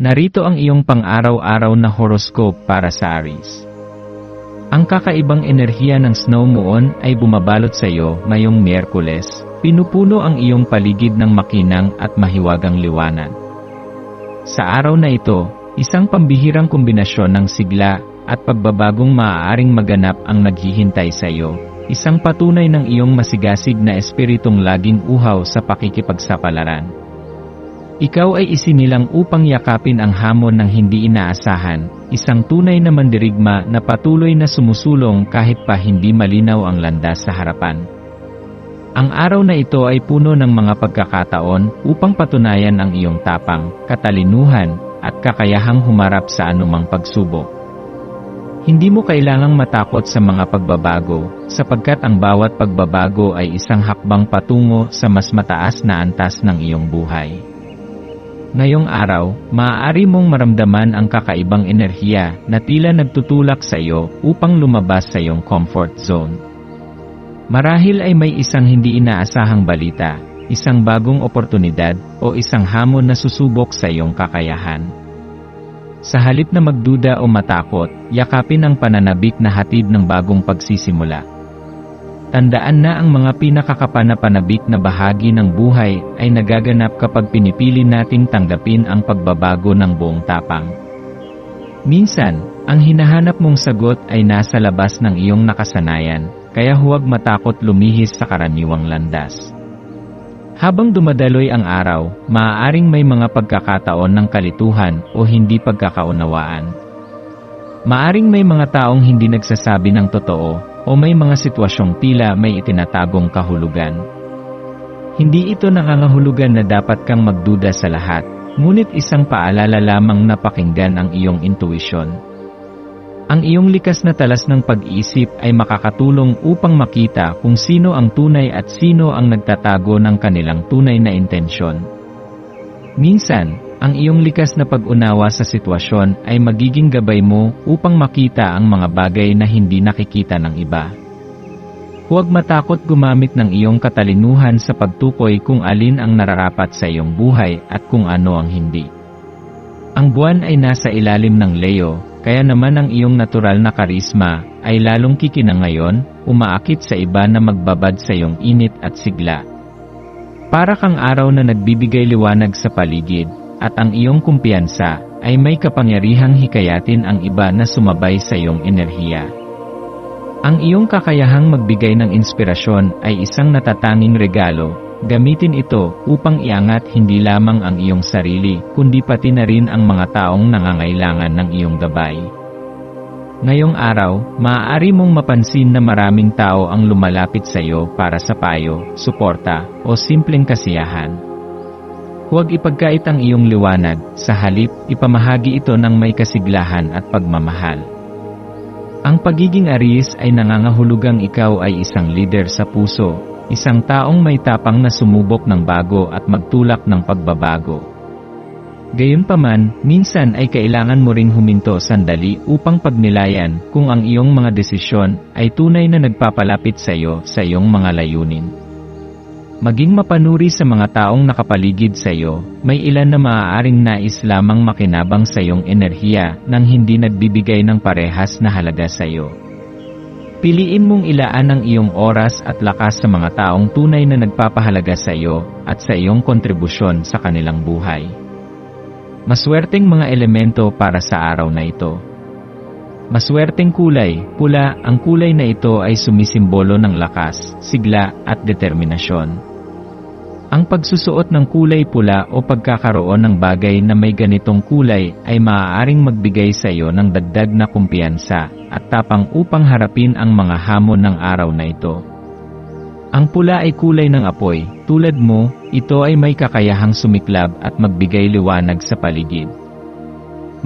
Narito ang iyong pang-araw-araw na horoscope para sa Aries. Ang kakaibang enerhiya ng snow moon ay bumabalot sa iyo ngayong Miyerkules, pinupuno ang iyong paligid ng makinang at mahiwagang liwanag. Sa araw na ito, isang pambihirang kombinasyon ng sigla at pagbabagong maaaring maganap ang naghihintay sa iyo, isang patunay ng iyong masigasig na espiritong laging uhaw sa pakikipagsapalaran. Ikaw ay isinilang upang yakapin ang hamon ng hindi inaasahan, isang tunay na mandirigma na patuloy na sumusulong kahit pa hindi malinaw ang landas sa harapan. Ang araw na ito ay puno ng mga pagkakataon upang patunayan ang iyong tapang, katalinuhan, at kakayahang humarap sa anumang pagsubok. Hindi mo kailangang matakot sa mga pagbabago, sapagkat ang bawat pagbabago ay isang hakbang patungo sa mas mataas na antas ng iyong buhay. Ngayong araw, maaari mong maramdaman ang kakaibang enerhiya na tila nagtutulak sa iyo upang lumabas sa iyong comfort zone. Marahil ay may isang hindi inaasahang balita, isang bagong oportunidad, o isang hamon na susubok sa iyong kakayahan. Sa halip na magduda o matakot, yakapin ang pananabik na hatid ng bagong pagsisimula. Tandaan na ang mga pinakakapanapanabik na bahagi ng buhay ay nagaganap kapag pinipili nating tanggapin ang pagbabago ng buong tapang. Minsan, ang hinahanap mong sagot ay nasa labas ng iyong nakasanayan, kaya huwag matakot lumihis sa karaniwang landas. Habang dumadaloy ang araw, maaaring may mga pagkakataon ng kalituhan o hindi pagkakaunawaan. Maaring may mga taong hindi nagsasabi ng totoo o may mga sitwasyong tila may itinatagong kahulugan. Hindi ito nangangahulugan na dapat kang magduda sa lahat, ngunit isang paalala lamang na pakinggan ang iyong intuition. Ang iyong likas na talas ng pag-iisip ay makakatulong upang makita kung sino ang tunay at sino ang nagtatago ng kanilang tunay na intensyon. Minsan, ang iyong likas na pag-unawa sa sitwasyon ay magiging gabay mo upang makita ang mga bagay na hindi nakikita ng iba. Huwag matakot gumamit ng iyong katalinuhan sa pagtukoy kung alin ang nararapat sa iyong buhay at kung ano ang hindi. Ang buwan ay nasa ilalim ng Leo, kaya naman ang iyong natural na karisma ay lalong kikinang ngayon, umaakit sa iba na magbabad sa iyong init at sigla. Para kang araw na nagbibigay liwanag sa paligid, at ang iyong kumpiyansa ay may kapangyarihang hikayatin ang iba na sumabay sa iyong enerhiya. Ang iyong kakayahang magbigay ng inspirasyon ay isang natatanging regalo, gamitin ito upang iangat hindi lamang ang iyong sarili kundi pati na rin ang mga taong nangangailangan ng iyong gabay. Ngayong araw, maaari mong mapansin na maraming tao ang lumalapit sa iyo para sa payo, suporta, o simpleng kasiyahan. Huwag ipagkait ang iyong liwanag, sa halip, ipamahagi ito ng may kasiglahan at pagmamahal. Ang pagiging aris ay nangangahulugang ikaw ay isang leader sa puso, isang taong may tapang na sumubok ng bago at magtulak ng pagbabago. Gayunpaman, minsan ay kailangan mo ring huminto sandali upang pagnilayan kung ang iyong mga desisyon ay tunay na nagpapalapit sa iyo sa iyong mga layunin. Maging mapanuri sa mga taong nakapaligid sa iyo, may ilan na maaaring nais lamang makinabang sa iyong enerhiya nang hindi nagbibigay ng parehas na halaga sa iyo. Piliin mong ilaan ang iyong oras at lakas sa mga taong tunay na nagpapahalaga sa iyo at sa iyong kontribusyon sa kanilang buhay. Maswerteng mga elemento para sa araw na ito. Maswerteng kulay, pula, ang kulay na ito ay sumisimbolo ng lakas, sigla, at determinasyon. Ang pagsusuot ng kulay pula o pagkakaroon ng bagay na may ganitong kulay ay maaaring magbigay sa iyo ng dagdag na kumpiyansa at tapang upang harapin ang mga hamon ng araw na ito. Ang pula ay kulay ng apoy, tulad mo, ito ay may kakayahang sumiklab at magbigay liwanag sa paligid.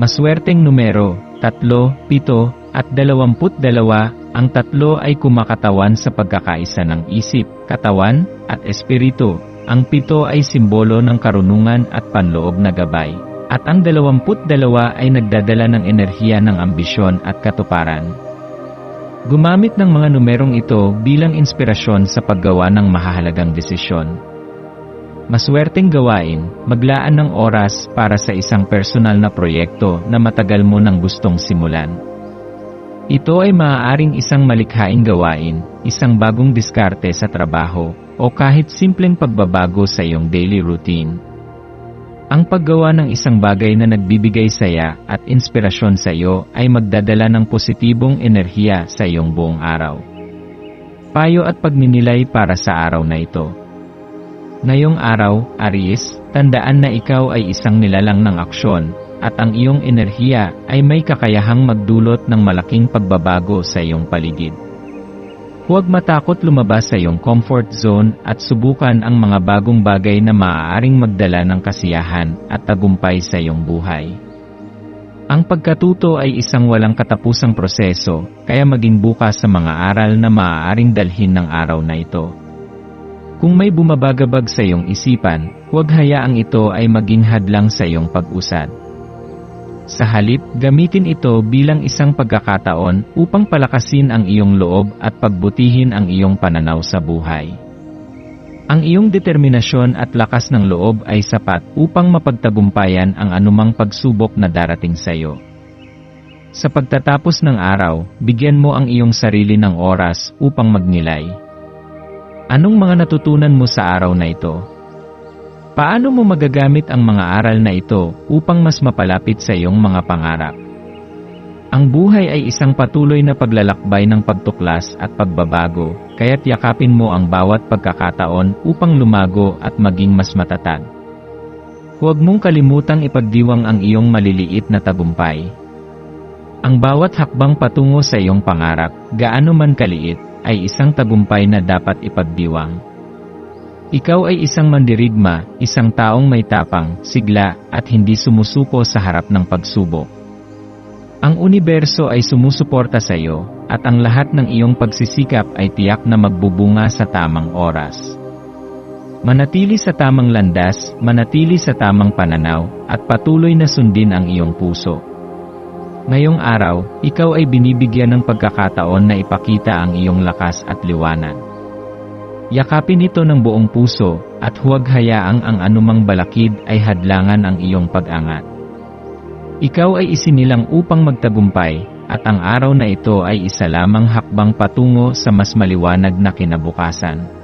Maswerteng numero, 3, 7, at 22, ang tatlo ay kumakatawan sa pagkakaisa ng isip, katawan, at espiritu. Ang pito ay simbolo ng karunungan at panloob na gabay. At ang 22 ay nagdadala ng enerhiya ng ambisyon at katuparan. Gumamit ng mga numerong ito bilang inspirasyon sa paggawa ng mahahalagang desisyon. Maswerteng gawain, maglaan ng oras para sa isang personal na proyekto na matagal mo nang gustong simulan. Ito ay maaaring isang malikhaing gawain, isang bagong diskarte sa trabaho, o kahit simpleng pagbabago sa iyong daily routine. Ang paggawa ng isang bagay na nagbibigay saya at inspirasyon sa iyo ay magdadala ng positibong enerhiya sa iyong buong araw. Payo at pagninilay para sa araw na ito. Ngayong araw, Aries, tandaan na ikaw ay isang nilalang ng aksyon, at ang iyong enerhiya ay may kakayahang magdulot ng malaking pagbabago sa iyong paligid. Huwag matakot lumabas sa iyong comfort zone at subukan ang mga bagong bagay na maaaring magdala ng kasiyahan at tagumpay sa iyong buhay. Ang pagkatuto ay isang walang katapusang proseso, kaya maging bukas sa mga aral na maaaring dalhin ng araw na ito. Kung may bumabagabag sa iyong isipan, huwag hayaang ito ay maging hadlang sa iyong pag-usad. Sa halip, gamitin ito bilang isang pagkakataon upang palakasin ang iyong loob at pagbutihin ang iyong pananaw sa buhay. Ang iyong determinasyon at lakas ng loob ay sapat upang mapagtagumpayan ang anumang pagsubok na darating sa iyo. Sa pagtatapos ng araw, bigyan mo ang iyong sarili ng oras upang magnilay. Anong mga natutunan mo sa araw na ito? Paano mo magagamit ang mga aral na ito upang mas mapalapit sa iyong mga pangarap? Ang buhay ay isang patuloy na paglalakbay ng pagtuklas at pagbabago, kaya't yakapin mo ang bawat pagkakataon upang lumago at maging mas matatag. Huwag mong kalimutang ipagdiwang ang iyong maliliit na tagumpay. Ang bawat hakbang patungo sa iyong pangarap, gaano man kaliit, ay isang tagumpay na dapat ipagdiwang. Ikaw ay isang mandirigma, isang taong may tapang, sigla, at hindi sumusuko sa harap ng pagsubok. Ang universo ay sumusuporta sa iyo, at ang lahat ng iyong pagsisikap ay tiyak na magbubunga sa tamang oras. Manatili sa tamang landas, manatili sa tamang pananaw, at patuloy na sundin ang iyong puso. Ngayong araw, ikaw ay binibigyan ng pagkakataon na ipakita ang iyong lakas at liwanag. Yakapin ito ng buong puso, at huwag hayaang ang anumang balakid ay hadlangan ang iyong pag-angat. Ikaw ay isinilang upang magtagumpay, at ang araw na ito ay isa lamang hakbang patungo sa mas maliwanag na kinabukasan.